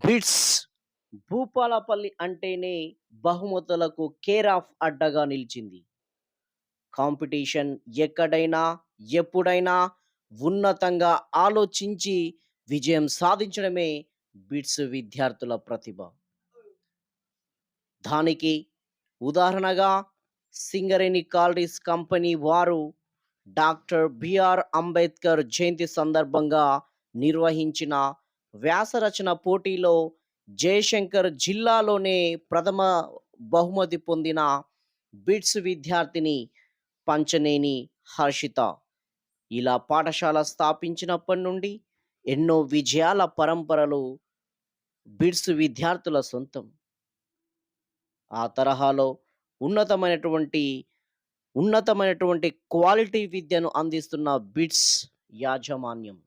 Bits Bhupalpally అంటేనే బహుమతులకు care of అడ్డగా నిలిచింది. కాంపిటీషన్ ఎక్కడైనా ఎప్పుడైనా ఉన్నతంగా ఆలోచించి విజయం సాధించడమే బిట్స్ విద్యార్థుల ప్రతిభ. దానికి ఉదాహరణగా సింగరేణి కాలరీస్ కంపెనీ వారు doctor B R Ambedkar Jayanti సందర్భంగా నిర్వహించిన వ్యాసరచన పోటీలో జయశంకర్ జిల్లాలోనే ప్రథమ బహుమతి పొందిన బిట్స్ విద్యార్థిని పంచనేని హర్షిత. ఇలా పాఠశాల స్థాపించినప్పటి నుండి ఎన్నో విజయాల పరంపరలు బిట్స్ విద్యార్థుల సొంతం. ఆ తరహాలో ఉన్నతమైనటువంటి ఉన్నతమైనటువంటి క్వాలిటీ విద్యను అందిస్తున్న బిట్స్ యాజమాన్యం.